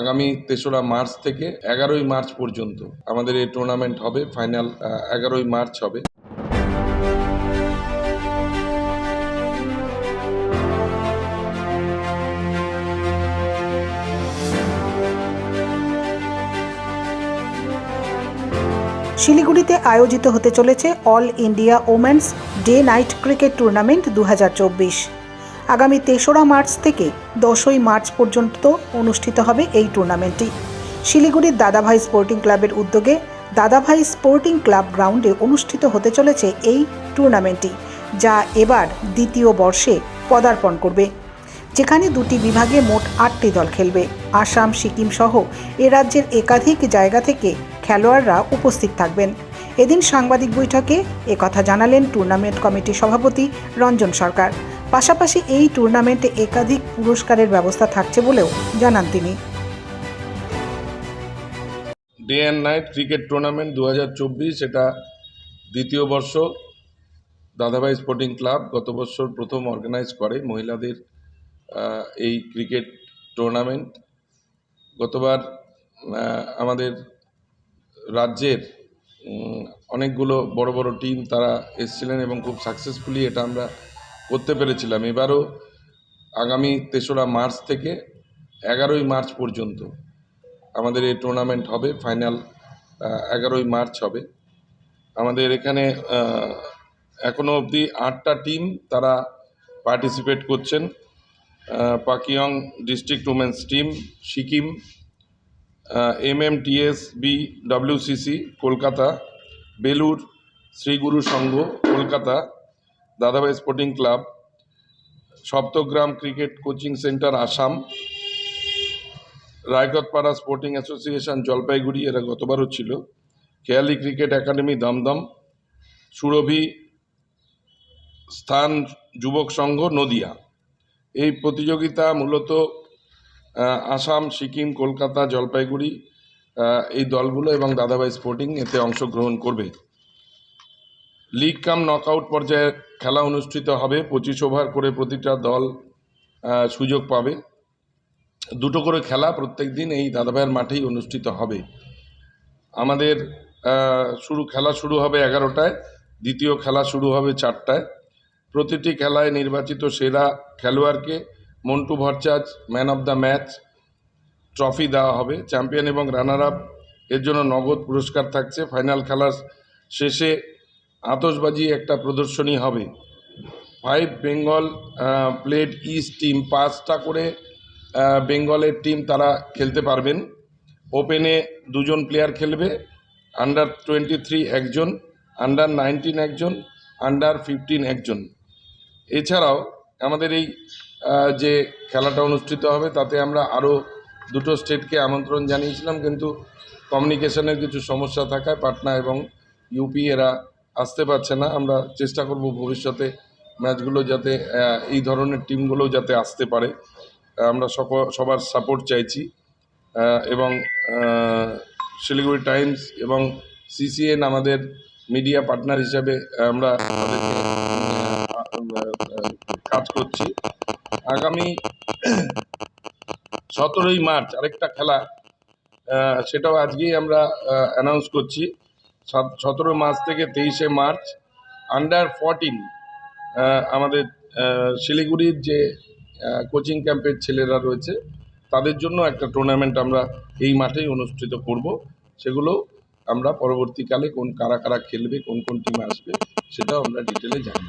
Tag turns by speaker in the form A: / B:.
A: আগামী তেসরা মার্চ থেকে এগারোই মার্চ পর্যন্ত আমাদের এই টুর্নামেন্ট হবে ফাইনাল এগারোই মার্চ হবে।
B: শিলিগুড়িতে আয়োজিত হতে চলেছে all India women's day night cricket tournament দু হাজার চব্বিশ। আগামী তেসরা মার্চ থেকে দশই মার্চ পর্যন্ত অনুষ্ঠিত হবে এই টুর্নামেন্টটি শিলিগুড়ির দাদাভাই স্পোর্টিং ক্লাবের উদ্যোগে দাদাভাই স্পোর্টিং ক্লাব গ্রাউন্ডে অনুষ্ঠিত হতে চলেছে এই টুর্নামেন্টটি যা এবার দ্বিতীয় বর্ষে পদার্পণ করবে। যেখানে দুটি বিভাগে মোট আটটি দল খেলবে। আসাম, সিকিম সহ এ রাজ্যের একাধিক জায়গা থেকে খেলোয়াড়রা উপস্থিত থাকবেন। এদিন সাংবাদিক বৈঠকে একথা জানালেন টুর্নামেন্ট কমিটির সভাপতি রঞ্জন সরকার। পাশাপাশি এই টুর্নামেন্টে একাধিক পুরস্কারের ব্যবস্থা থাকছে বলেও জানান তিনি।
A: Day and night cricket tournament দু হাজার চব্বিশ, এটা দ্বিতীয় বর্ষ। দাদাভাই স্পোর্টিং ক্লাব গত বছর প্রথম অর্গানাইজ করে মহিলাদের এই ক্রিকেট টুর্নামেন্ট গতবার আমাদের রাজ্যের অনেকগুলো বড় বড় টিম তারা এসেছিলেন এবং খুব সাকসেসফুলি এটা আমরা করতে পেরেছিলাম। এবারও আগামী তেসরা মার্চ থেকে এগারোই মার্চ পর্যন্ত আমাদের এই টুর্নামেন্ট হবে ফাইনাল এগারোই মার্চ হবে। আমাদের এখানে এখনও অবধি আটটা টিম তারা পার্টিসিপেট করছেন। Pakyong district women's team Sikkim M M TS B WCC Kolkata Belur Shriguru Sangha, Kolkata Dadabhai sporting club Saptagram cricket coaching centre Assam Raigatpara sporting association Jalpaiguri, এরা গতবারও ছিল। খেয়ালি ক্রিকেট একাডেমি দমদম, সুরভি, স্থান, যুবক সংঘ, নদিয়া। এই প্রতিযোগিতা মূলত আসাম, সিকিম, কলকাতা, জলপাইগুড়ি এই দলগুলো এবং দাদাভাই স্পোর্টিং এতে অংশগ্রহণ করবে। লিগ কাম নকআউট পর্যায়ে খেলা অনুষ্ঠিত হবে। পঁচিশ ওভার করে প্রতিটা দল সুযোগ পাবে। দুটো করে খেলা প্রত্যেক দিন এই দাদাভাইয়ের মাঠেই অনুষ্ঠিত হবে। আমাদের শুরু, খেলা শুরু হবে এগারোটায়, দ্বিতীয় খেলা শুরু হবে চারটায়। প্রতিটি খেলায় নির্বাচিত সেরা খেলোয়াড়কে Montu Bharchaj man of the match trophy দেওয়া হবে। চ্যাম্পিয়ন এবং রানার আপ এর জন্য নগদ পুরস্কার থাকছে। ফাইনাল খেলার শেষে আতশবাজি একটা প্রদর্শনী হবে। Five Bengal played east team পাঁচটা করে বেঙ্গলের টিম তারা খেলতে পারবেন। ওপেনে দুজন প্লেয়ার খেলবে আন্ডার টোয়েন্টি থ্রি একজন আন্ডার নাইনটিন একজন আন্ডার ফিফটিন একজন। এছাড়াও আমাদের এই যে খেলাটা অনুষ্ঠিত হবে, তাতে আমরা আরও দুটো স্টেটকে আমন্ত্রণ জানিয়েছিলাম, কিন্তু কমিউনিকেশনের কিছু সমস্যা থাকায় পাটনা এবং ইউপি এরা আসতে পারছে না। আমরা চেষ্টা করব ভবিষ্যতে ম্যাচগুলো যাতে এই ধরনের টিমগুলো যাতে আসতে পারে। আমরা সবার সাপোর্ট চাইছি। এবং শিলিগুড়ি টাইমস এবং সিসিএন আমাদের মিডিয়া পার্টনার হিসাবে আমরা কাজ করছি। আগামী সতেরোই মার্চ আরেকটা খেলা সেটাও আজকেই আমরা অ্যানাউন্স করছি। সতেরো মার্চ থেকে তেইশে মার্চ আন্ডার ফরটিন আমাদের শিলিগুড়ির যে কোচিং ক্যাম্পের ছেলেরা রয়েছে, তাদের জন্য একটা টুর্নামেন্ট আমরা এই মাঠেই অনুষ্ঠিত করব। সেগুলো আমরা পরবর্তীকালে কোন কারা কারা খেলবে, কোন কোন টিম আসবে, সেটাও আমরা ডিটেলে জানব।